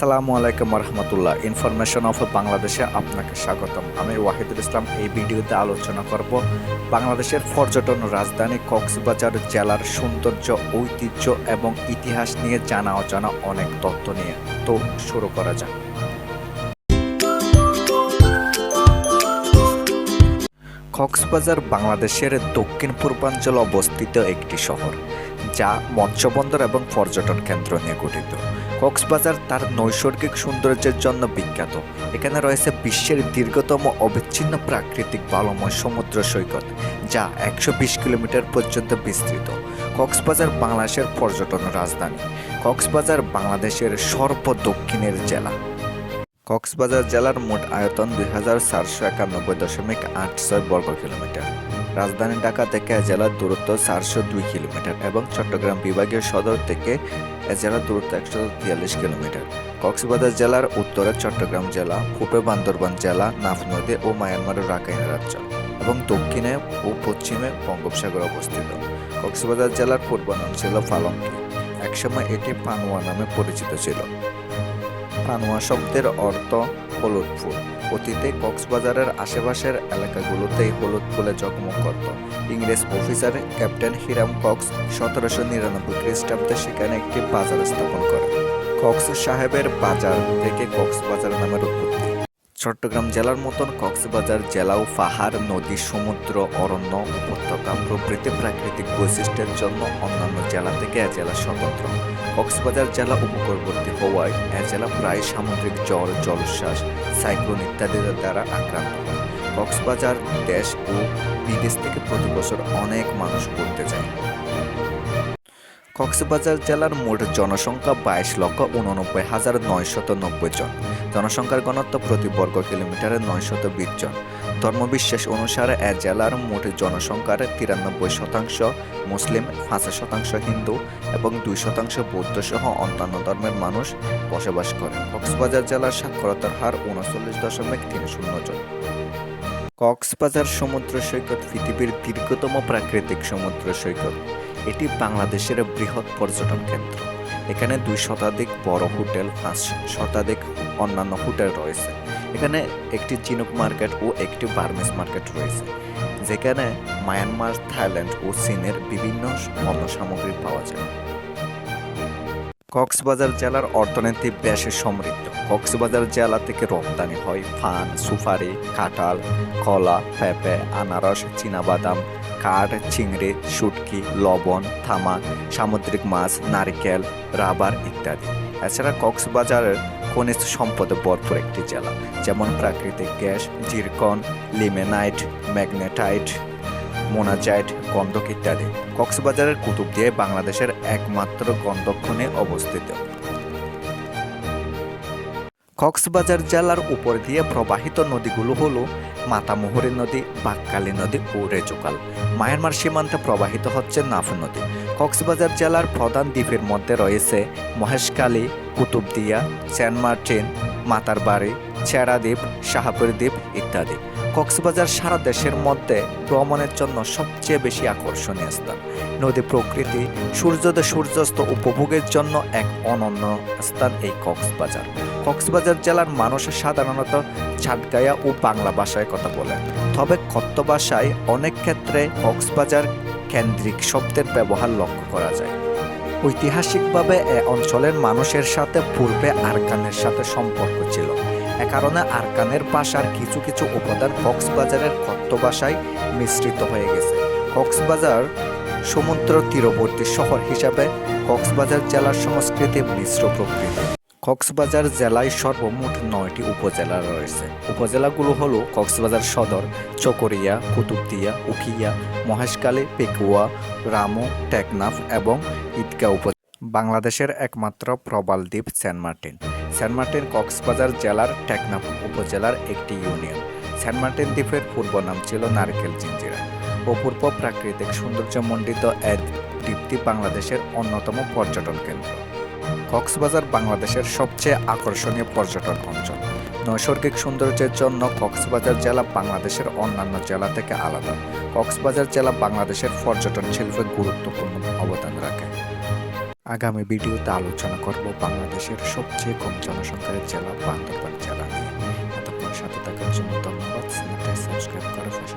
আসসালামু আলাইকুম রহমতুল্লাহ information of বাংলাদেশে আপনাকে স্বাগতম। আমি ওয়াহিদুল ইসলাম। এই ভিডিওতে আলোচনা করব বাংলাদেশের পর্যটন রাজধানী কক্সবাজার জেলার সৌন্দর্য, ঐতিহ্য এবং ইতিহাস নিয়ে জানা অজানা অনেক তথ্য নিয়ে। তো শুরু করা যাক। কক্সবাজার বাংলাদেশের দক্ষিণ পূর্বাঞ্চলে অবস্থিত একটি শহর, যা মৎস্যবন্দর এবং পর্যটন কেন্দ্র নিয়ে গঠিত। কক্সবাজার তার নৈসর্গিক সৌন্দর্যের জন্য বিখ্যাত। এখানে রয়েছে বিশ্বের দীর্ঘতম অবিচ্ছিন্ন প্রাকৃতিক বালময় সমুদ্র সৈকত, যা একশো বিশ কিলোমিটার পর্যন্ত বিস্তৃত। কক্সবাজার বাংলাদেশের পর্যটন রাজধানী। কক্সবাজার বাংলাদেশের সর্ব দক্ষিণের জেলা। কক্সবাজার জেলার মোট আয়তন দুই হাজার চারশো একানব্বই দশমিক আট ছয় বর্গ কিলোমিটার। রাজধানী ঢাকা থেকে জেলার দূরত্ব চারশো দুই কিলোমিটার এবং চট্টগ্রাম বিভাগীয় সদর থেকে এ জেলার দূরত্ব একশো তিয়াল্লিশ কিলোমিটার। কক্সবাজার জেলার উত্তরে চট্টগ্রাম জেলা পূর্বে বান্দরবান জেলা নাফ নদী ও মায়ানমারের রাখাইন রাজ্য এবং দক্ষিণে ও পশ্চিমে বঙ্গোপসাগর অবস্থিত। কক্সবাজার জেলার পূর্ব নাম ছিল ফালঙ্কি। একসময় এটি পানুয়া নামে পরিচিত ছিল। পানুয়া শব্দের অর্থ হলুদ ফুল। অতীতে কক্সবাজারের আশেপাশের এলাকাগুলোতে হলুদ ফুলে জগমগ করত ইংরেজ অফিসার ক্যাপ্টেন হিরাম কক্স সতেরোশো নিরানব্বই খ্রিস্টাব্দে সেখানে একটি বাজার স্থাপন করে কক্স সাহেবের বাজার থেকে কক্সবাজার নামের উৎপত্তি। চট্টগ্রাম জেলার মতন কক্সবাজার জেলাও পাহাড়, নদী, সমুদ্র, অরণ্য, উপত্যকা প্রভৃতি প্রাকৃতিক বৈশিষ্ট্যের জন্য অন্যান্য জেলা থেকে জেলা স্বতন্ত্র। কক্সবাজার জেলা উপকূলবর্তী হওয়ায় এ জেলা প্রায় সামুদ্রিক জ্বর জলোচ্ছ্বাস, সাইক্লোন ইত্যাদির দ্বারা আক্রান্ত কক্সবাজার দেশ ও বিদেশ থেকে প্রতি বছর অনেক মানুষ ঘুরতে যায়। কক্সবাজার জেলার মোট জনসংখ্যা বাইশ লক্ষ উননব্বই হাজার নয়শত নব্বই জন। জনসংখ্যার ঘনত্ব প্রতি বর্গ কিলোমিটারে নয়শত বিশ জন। ধর্মবিশ্বাস অনুসারে এ জেলার মোট জনসংখ্যার তিরানব্বই শতাংশ মুসলিম, পাঁচ শতাংশ হিন্দু এবং দুই শতাংশ বৌদ্ধ সহ অন্যান্য ধর্মের মানুষ বসবাস করে। কক্সবাজার জেলার সাক্ষরতার হার উনচল্লিশ দশমিক তিন শূন্য জন। কক্সবাজার সমুদ্র সৈকত পৃথিবীর দীর্ঘতম প্রাকৃতিক সমুদ্র সৈকত। বাংলাদেশের বৃহৎ পর্যটন কেন্দ্র। এখানে দুই শতাধিক বড় হোটেল পাঁচ শতাধিক অন্যান্য হোটেল রয়েছে। এখানে একটি চিনুক মার্কেট ও একটি বার্মিস মার্কেট রয়েছে, যেখানে মায়ানমার, থাইল্যান্ড ও চীনের বিভিন্ন পণ্য সামগ্রী পাওয়া যায়। কক্সবাজার জেলার অর্থনীতি বেশ সমৃদ্ধ। কক্সবাজার জেলা থেকে রপ্তানি হয় ফান, সুপারি, কাঁঠাল, কলা, পেঁপে, আনারস, চীনাবাদাম কাঠ, চিংড়ি, শুটকি, লবণ তামাক সামুদ্রিক মাছ, নারিকেল, রাবার ইত্যাদি। এছাড়া কক্সবাজারের খনিজ সম্পদে ভরপুর একটি জেলা, যেমন প্রাকৃতিক gas, zircon, ilmenite, magnetite, monazite, গন্ধক ইত্যাদি। কক্সবাজারের কুতুবদিয়ায় বাংলাদেশের একমাত্র গন্ধক খনি অবস্থিত। কক্সবাজার জেলার উপর দিয়ে প্রবাহিত নদীগুলো হলো মাতামুহুরী নদী বাক্কালী নদী ও রেজুকাল মায়ানমার সীমান্তে প্রবাহিত হচ্ছে নাফু নদী। কক্সবাজার জেলার প্রধান দ্বীপের মধ্যে রয়েছে মহেশখালী কুতুবদিয়া সেন্ট মার্টিন মাতারবাড়ি চেরাদ্বীপ শাহাপুর দ্বীপ ইত্যাদি। কক্সবাজার সারা দেশের মধ্যে ভ্রমণের জন্য সবচেয়ে বেশি আকর্ষণীয় স্থান। নদী প্রকৃতি, সূর্যোদয় সূর্যাস্ত উপভোগের জন্য এক অনন্য স্থান এই কক্সবাজার। কক্সবাজার জেলার মানুষ সাধারণত ছাটগায়া ও বাংলা ভাষায় কথা বলে। তবে কথ্য ভাষায় অনেক ক্ষেত্রে কক্সবাজার কেন্দ্রিক শব্দের ব্যবহার লক্ষ্য করা যায়। ঐতিহাসিকভাবে এ অঞ্চলের মানুষের সাথে পূর্বে আরকানের সাথে সম্পর্ক ছিল। এ কারণে আরকানের ভাষার কিছু কিছু উপাদান কক্সবাজারের কথ্য ভাষায় মিশ্রিত হয়ে গেছে। কক্সবাজার সমুদ্র তীরবর্তী শহর হিসাবে কক্সবাজার জেলার সংস্কৃতি মিশ্র প্রকৃতি কক্সবাজার জেলায় সর্বমোট নয়টি উপজেলা রয়েছে। উপজেলাগুলো হল কক্সবাজার সদর, চকরিয়া, কুতুবদিয়া, উখিয়া, মহেশখালী, পেকুয়া, রামু, টেকনাফ এবং ঈদগাঁও উপজেলা। বাংলাদেশের একমাত্র প্রবাল দ্বীপ Saint Martin. Saint Martin Cox's Bazar জেলার টেকনাফ উপজেলার একটি ইউনিয়ন। সেন্ট মার্টিন দ্বীপের পূর্ব নাম ছিল নারকেল জিঞ্জিরা। অপূর্ব প্রাকৃতিক সৌন্দর্যমণ্ডিত এক দ্বীপটি বাংলাদেশের অন্যতম পর্যটন কেন্দ্র। কক্সবাজার বাংলাদেশের সবচেয়ে আকর্ষণীয় পর্যটন অঞ্চল। নৈসর্গিক সৌন্দর্যের জন্য কক্সবাজার জেলা বাংলাদেশের অন্যান্য জেলা থেকে আলাদা। কক্সবাজার জেলা বাংলাদেশের পর্যটন শিল্পে গুরুত্বপূর্ণ অবদান রাখে। আগামী ভিডিওতে আলোচনা করব বাংলাদেশের সবচেয়ে কম জনসংখ্যার জেলা বান্দরবান জেলা নিয়ে। এতক্ষণ সাথে থাকার জন্য ধন্যবাদ। সাবস্ক্রাইব করে পাশে